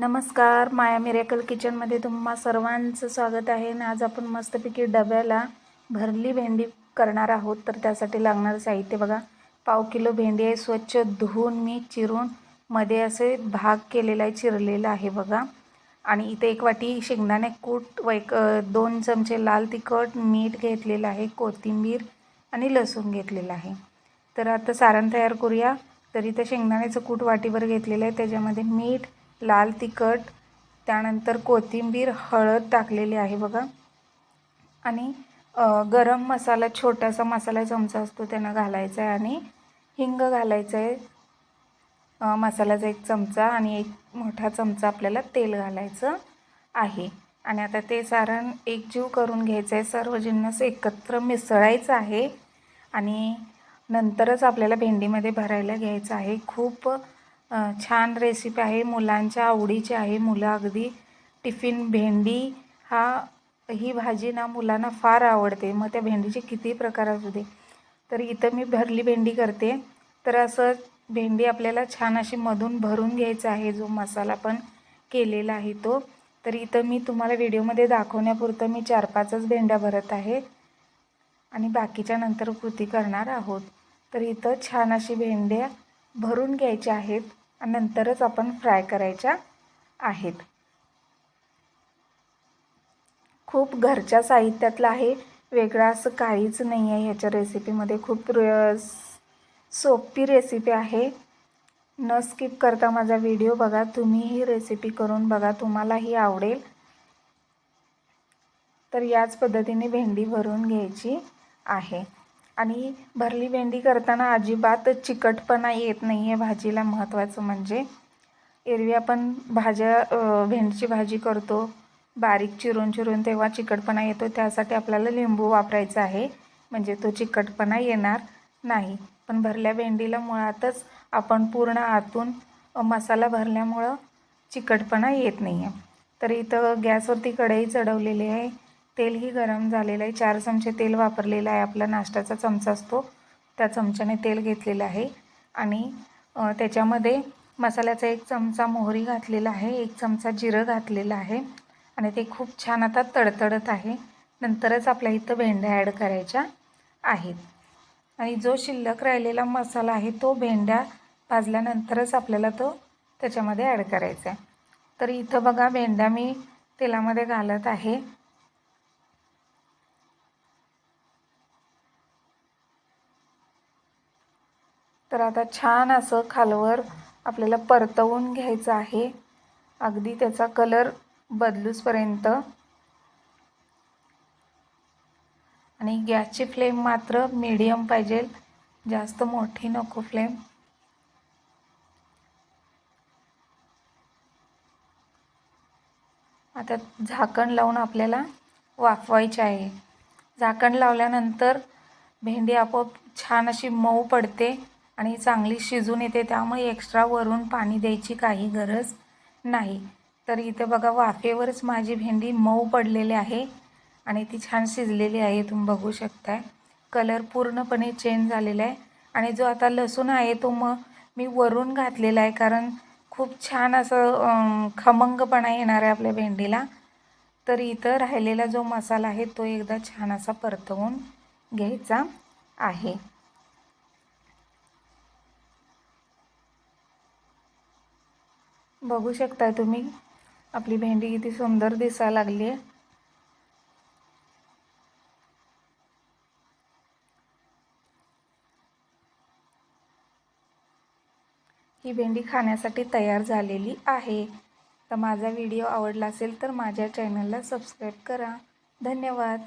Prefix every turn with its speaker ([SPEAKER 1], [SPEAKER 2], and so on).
[SPEAKER 1] नमस्कार माया मिरेकल किचनमध्ये तुम्हा सर्वांचं स्वागत आहे. आणि आज आपण मस्तपैकी डब्याला भरली भेंडी करणार आहोत. तर त्यासाठी लागणारं साहित्य बघा. पाव किलो भेंडी आहे स्वच्छ धुवून मी चिरून मध्ये असे भाग केलेला आहे चिरलेला आहे बघा. आणि इथे एक वाटी शेंगदाणे कूट व एक दोन चमचे लाल तिखट मीठ घेतलेलं आहे कोथिंबीर आणि लसूण घेतलेलं आहे. तर आता सारण तयार करूया. तर इथं शेंगदाण्याचं कूट वाटीवर घेतलेलं आहे. त्याच्यामध्ये मीठ लाल तिखट त्यानंतर कोथिंबीर हळद टाकलेली आहे बघा. आणि गरम मसाला छोटासा मसाला चमचा असतो त्यानं घालायचा आहे आणि हिंग घालायचं आहे. मसाल्याचा एक चमचा आणि एक मोठा चमचा आपल्याला तेल घालायचं आहे. आणि आता ते सारण एकजीव करून घ्यायचं आहे. सर्व जिन्नस एकत्र मिसळायचं आहे. आणि नंतरच आपल्याला भेंडीमध्ये भरायला घ्यायचं आहे. खूप छान रेसिपी आहे. मुलांच्या आवडीची आहे. मुलं अगदी टिफिन भेंडी हा ही भाजी ना मुलांना फार आवडते. मग त्या भेंडीचे किती प्रकार असू दे. तर इथं मी भरली भेंडी करते. तर असं भेंडी आपल्याला छान अशी मधून भरून घ्यायचा आहे. जो मसाला पण केलेला आहे तो. तर इथं मी तुम्हाला व्हिडिओमध्ये दाखवण्यापुरतं मी चार पाचच भेंड्या भरत आहे. आणि बाकीच्या नंतर कृती करणार आहोत. तर इथं छान अशी भेंड्या भरून घ्यायच्या आहेत. नंतरच आपण फ्राय करायच्या आहेत. खूप घरच्या साहित्यातलं आहे. वेगळं असं काहीच नाही आहे. ह्याच्या रेसिपीमध्ये खूप र सोपी रेसिपी आहे. न स्किप करता माझा व्हिडिओ बघा. तुम्ही ही रेसिपी करून बघा. तुम्हालाही आवडेल. तर याच पद्धतीने भेंडी भरून घ्यायची आहे. आणि भरली भेंडी करताना अजिबात चिकटपणा येत नाही आहे भाजीला महत्त्वाचं म्हणजे एरवी आपण भाज्या भेंडीची भाजी करतो बारीक चिरून चिरून तेव्हा चिकटपणा येतो. त्यासाठी आपल्याला लिंबू वापरायचा आहे. म्हणजे तो चिकटपणा येणार नाही. पण भरल्या भेंडीला मुळातच आपण पूर्ण आतून मसाला भरल्यामुळं चिकटपणा येत नाही आहे तर इथं गॅसवरती कढई चढवलेली आहे. तेलही गरम झालेलं आहे. चार चमचे तेल वापरलेलं आहे. आपला नाश्त्याचा चमचा असतो. त्या चमच्याने तेल घेतलेलं आहे. आणि त्याच्यामध्ये मसाल्याचा एक चमचा मोहरी घातलेला आहे. एक चमचा जिरं घातलेलं आहे. आणि ते खूप छान आता तडतडत आहे. नंतरच आपल्या इथं भेंड्या ॲड करायच्या आहेत. आणि जो शिल्लक राहिलेला मसाला आहे तो भेंड्या भाजल्यानंतरच आपल्याला तो त्याच्यामध्ये ॲड करायचा आहे. तर इथं बघा भेंड्या मी तेलामध्ये घालत आहे. तर आता छान असं खालवर आपल्याला परतवून घ्यायचं आहे. अगदी त्याचा कलर बदलूसपर्यंत. आणि गॅसची फ्लेम मात्र मीडियम पाहिजे. जास्त मोठी नको फ्लेम आता झाकण लावून आपल्याला वाफवायचे आहे. झाकण लावल्यानंतर भेंडी आपोआप छान अशी मऊ पडते. आणि चांगली शिजून येते त्यामुळे एक्स्ट्रा वरून पाणी द्यायची काही गरज नाही. तर इथे बघा वाफेवरच माझी भेंडी मऊ पडलेली आहे आणि ती छान शिजलेली आहे तुम्ही बघू शकताय. कलर पूर्णपणे चेंज झालेला आहे आणि जो आता लसूण आहे तो मग मी वरून घातलेला आहे कारण खूप छान असं खमंगपणा येणार आहे आपल्या भेंडीला. तर इथं राहिलेला जो मसाला आहे तो एकदा छान असा परतवून घ्यायचा आहे. बघू शकताय तुम्ही. आपली भेंडी किती सुंदर दिसायला लागली आहे. ही भेंडी खाण्यासाठी तयार झालेली आहे. तर माझा व्हिडिओ आवडला असेल तर माझ्या चॅनलला सबस्क्राईब करा. धन्यवाद.